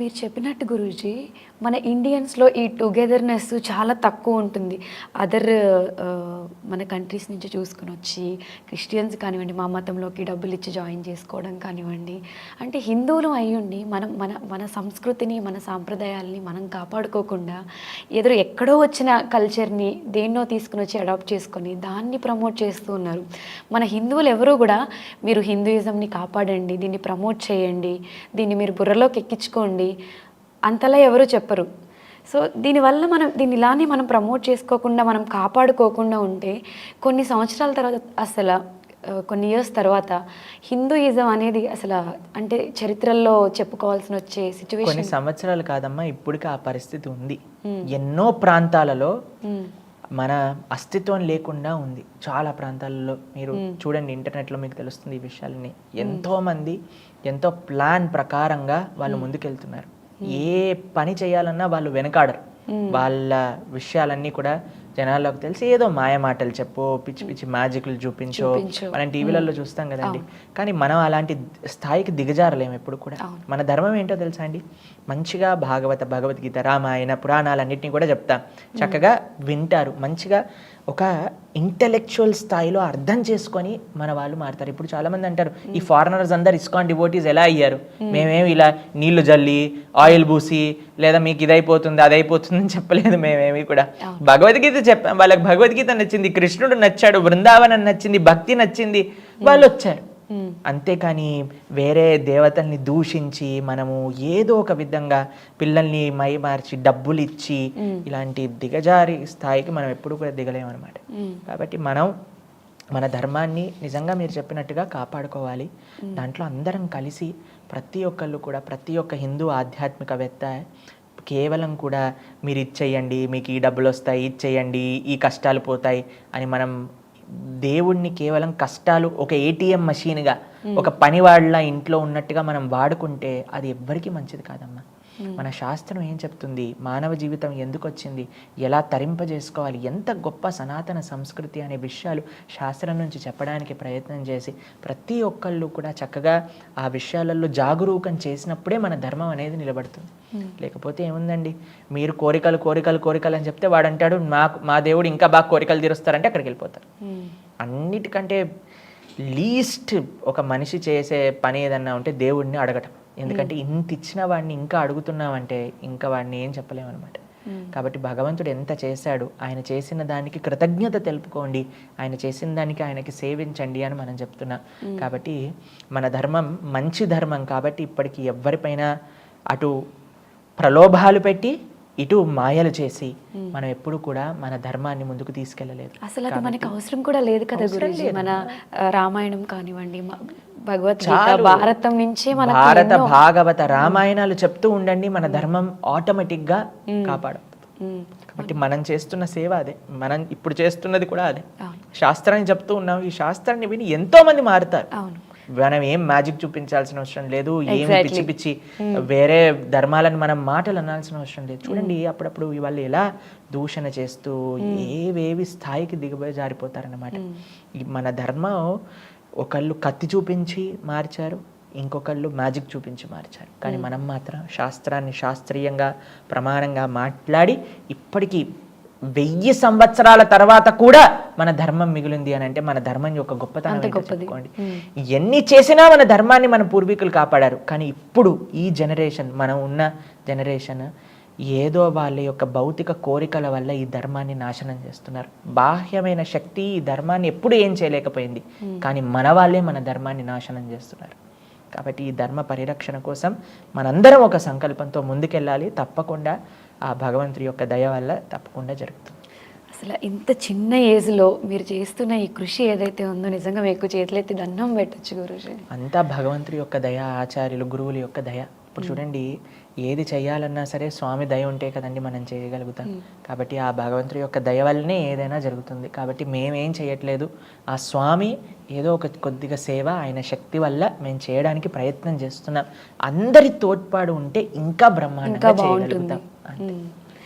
మీరు చెప్పినట్టు గురూజీ మన ఇండియన్స్లో ఈ టుగెదర్నెస్ చాలా తక్కువ ఉంటుంది. అదర్ మన కంట్రీస్ నుంచి చూసుకుని వచ్చి క్రిస్టియన్స్ కానివ్వండి మా మతంలోకి డబ్బులు ఇచ్చి జాయిన్ చేసుకోవడం కానివ్వండి అంటే హిందువులు అయ్యుండి మనం మన మన సంస్కృతిని మన సాంప్రదాయాల్ని మనం కాపాడుకోకుండా ఎదురు ఎక్కడో వచ్చిన కల్చర్ని దేన్నో తీసుకుని వచ్చి అడాప్ట్ చేసుకొని దాన్ని ప్రమోట్ చేస్తూ ఉన్నారు. మన హిందువులు ఎవరూ కూడా మీరు హిందూయిజంని కాపాడండి దీన్ని ప్రమోట్ చేయండి దీన్ని మీరు బుర్రలోకి ఎక్కించుకోండి అంతలా ఎవరు చెప్పరు. సో దీనివల్ల మనం దీన్ని ఇలానే మనం ప్రమోట్ చేసుకోకుండా మనం కాపాడుకోకుండా ఉంటే కొన్ని సంవత్సరాల తర్వాత అసలు కొన్ని ఇయర్స్ తర్వాత హిందూయిజం అనేది అసలు అంటే చరిత్రల్లో చెప్పుకోవాల్సిన వచ్చే కొన్ని సిచ్యువేషన్ సంవత్సరాలు కాదమ్మా ఇప్పటికి ఆ పరిస్థితి ఉంది. ఎన్నో ప్రాంతాలలో మన అస్తిత్వం లేకుండా ఉంది. చాలా ప్రాంతాలలో మీరు చూడండి ఇంటర్నెట్లో మీకు తెలుస్తుంది ఈ విషయాలని ఎంతో మంది ఎంతో ప్లాన్ ప్రకారంగా వాళ్ళు ముందుకెళ్తున్నారు. ఏ పని చేయాలన్నా వాళ్ళు వెనకాడరు. వాళ్ళ విషయాలన్నీ కూడా జనాల్లోకి తెలిసి ఏదో మాయ మాటలు చెప్పు పిచ్చి పిచ్చి మ్యాజిక్లు చూపించో. మనం టీవీలలో చూస్తాం కదండి. కానీ మనం అలాంటి స్థాయికి దిగజారలేము ఎప్పుడు కూడా. మన ధర్మం ఏంటో తెలుసా అండి? మంచిగా భాగవత భగవద్గీత రామాయణ పురాణాలన్నింటినీ కూడా చెప్తాం. చక్కగా వింటారు. మంచిగా ఒక ఇంటెలెక్చువల్ స్థాయిలో అర్థం చేసుకొని మన వాళ్ళు మారుతారు. ఇప్పుడు చాలా మంది అంటారు ఈ ఫారినర్స్ అందరు ఇస్కాన్ డివోటీస్ ఎలా అయ్యారు? మేమేం. ఇలా నీళ్ళు జల్లి ఆయిల్ పూసి లేదా మీకు ఇదైపోతుంది అదైపోతుంది అని చెప్పలేదు మేమేమి కూడా. భగవద్గీత చెప్పాం వాళ్ళకి భగవద్గీత నచ్చింది కృష్ణుడు నచ్చాడు బృందావనం నచ్చింది భక్తి నచ్చింది వాళ్ళు వచ్చారు. అంతేకాని వేరే దేవతల్ని దూషించి మనము ఏదో ఒక విధంగా పిల్లల్ని మై మార్చి డబ్బులు ఇచ్చి ఇలాంటి దిగజారి స్థాయికి మనం ఎప్పుడు కూడా దిగలేమన్నమాట కాబట్టి మనం మన ధర్మాన్ని నిజంగా మీరు చెప్పినట్టుగా కాపాడుకోవాలి. దాంట్లో అందరం కలిసి ప్రతి ఒక్కళ్ళు కూడా ప్రతి ఒక్క హిందూ ఆధ్యాత్మికవేత్త కేవలం కూడా మీరు ఇచ్చేయండి మీకు ఈ డబ్బులు వస్తాయి ఇచ్చేయండి ఈ కష్టాలు పోతాయి అని మనం దేవుణ్ణి కేవలం కష్టాలు ఒక ఏటీఎం మషీన్గా ఒక పనివాళ్ళ ఇంట్లో ఉన్నట్టుగా మనం వాడుకుంటే అది ఎవ్వరికీ మంచిది కాదమ్మా. మన శాస్త్రం ఏం చెప్తుంది? మానవ జీవితం ఎందుకు వచ్చింది ఎలా తరింపజేసుకోవాలి? ఎంత గొప్ప సనాతన సంస్కృతి అనే విషయాలు శాస్త్రం నుంచి చెప్పడానికి ప్రయత్నం చేసి ప్రతి ఒక్కళ్ళు కూడా చక్కగా ఆ విషయాలలో జాగరూకం చేసినప్పుడే మన ధర్మం అనేది నిలబడుతుంది. లేకపోతే ఏముందండి? మీరు కోరికలు కోరికలు కోరికలు అని చెప్తే వాడు అంటాడు మాకు మా దేవుడు ఇంకా బాగా కోరికలు తీరుస్తారంటే అక్కడికి వెళ్ళిపోతారు. అన్నిటికంటే లీస్ట్ ఒక మనిషి చేసే పని ఏదన్నా ఉంటే దేవుడిని అడగటం. ఎందుకంటే ఇంత ఇచ్చిన వాడిని ఇంకా అడుగుతున్నామంటే ఇంకా వాడిని ఏం చెప్పలేమన్నమాట కాబట్టి భగవంతుడు ఎంత చేశాడు ఆయన చేసిన దానికి కృతజ్ఞత తెలుపుకోండి ఆయన చేసిన దానికి ఆయనకి సేవించండి అని మనం చెప్తున్నాం. కాబట్టి మన ధర్మం మంచి ధర్మం కాబట్టి ఇప్పటికీ ఎవరిపైన అటు ప్రలోభాలు పెట్టి ఇటు మాయలు చేసి మనం ఎప్పుడు కూడా మన ధర్మాన్ని ముందుకు తీసుకెళ్ళలేదు. అసలు అది మనకి అవసరం కూడా లేదు కదా గురుజీ. మన రామాయణం కానివ్వండి భగవద్గీత. భారతం నుంచే మన భారత భాగవత రామాయణాలు చెప్తూ ఉండండి మన ధర్మం ఆటోమేటిక్గా కాపాడు కాబట్టి మనం చేస్తున్న సేవ అదే. మనం ఇప్పుడు చేస్తున్నది కూడా అదే. శాస్త్రాన్ని చెప్తూ ఉన్నాం. ఈ శాస్త్రాన్ని విని ఎంతో మంది మారుతారు. అవును. మనం ఏం మ్యాజిక్ చూపించాల్సిన అవసరం లేదు ఏం పిచ్చి పిచ్చి వేరే ధర్మాలను మనం మాటలు అనాల్సిన అవసరం లేదు. చూడండి అప్పుడప్పుడు వాళ్ళు ఎలా దూషణ చేస్తూ ఏవేవి స్థాయికి దిగబోయి జారిపోతారన్నమాట. మన ధర్మం ఒకళ్ళు కత్తి చూపించి మార్చారు ఇంకొకళ్ళు మ్యాజిక్ చూపించి మార్చారు. కానీ మనం మాత్రం శాస్త్రాన్ని శాస్త్రీయంగా ప్రమాణంగా మాట్లాడి ఇప్పటికీ వెయ్యి సంవత్సరాల తర్వాత కూడా మన ధర్మం మిగిలింది అని అంటే మన ధర్మం యొక్క గొప్పతనం చెప్పుకోండి. ఎన్ని చేసినా మన ధర్మాన్ని మన పూర్వీకులు కాపాడారు. కానీ ఇప్పుడు ఈ జనరేషన్ మనం ఉన్న జనరేషన్ ఏదో వాళ్ళ యొక్క భౌతిక కోరికల వల్ల ఈ ధర్మాన్ని నాశనం చేస్తున్నారు. బాహ్యమైన శక్తి ఈ ధర్మాన్ని ఎప్పుడు ఏం చేయలేకపోయింది. కానీ మన వాళ్ళే మన ధర్మాన్ని నాశనం చేస్తున్నారు. కాబట్టి ఈ ధర్మ పరిరక్షణ కోసం మనందరం ఒక సంకల్పంతో ముందుకెళ్ళాలి. తప్పకుండా ఆ భగవంతుడి యొక్క దయ వల్ల తప్పకుండా జరుగుతుంది. అసలు ఇంత చిన్న ఏజ్లో మీరు చేస్తున్న ఈ కృషి ఏదైతే ఉందో నిజంగా మీకు చేతులెత్తి దండం పెట్టచ్చు గురుజీ. అంతా భగవంతుడి యొక్క దయ ఆచార్యులు గురువుల యొక్క దయ. ఇప్పుడు చూడండి ఏది చేయాలన్నా సరే స్వామి దయ ఉంటే కదండి మనం చేయగలుగుతాం. కాబట్టి ఆ భగవంతుడి యొక్క దయ వల్లనే ఏదైనా జరుగుతుంది. కాబట్టి మేమేం చేయట్లేదు. ఆ స్వామి ఏదో ఒక కొద్దిగా సేవ ఆయన శక్తి వల్ల మేము చేయడానికి ప్రయత్నం చేస్తున్నాం. అందరి తోడ్పాటు ఉంటే ఇంకా బ్రహ్మాండంగా చేయగలుగుతాం. అంతే. ఉమ్.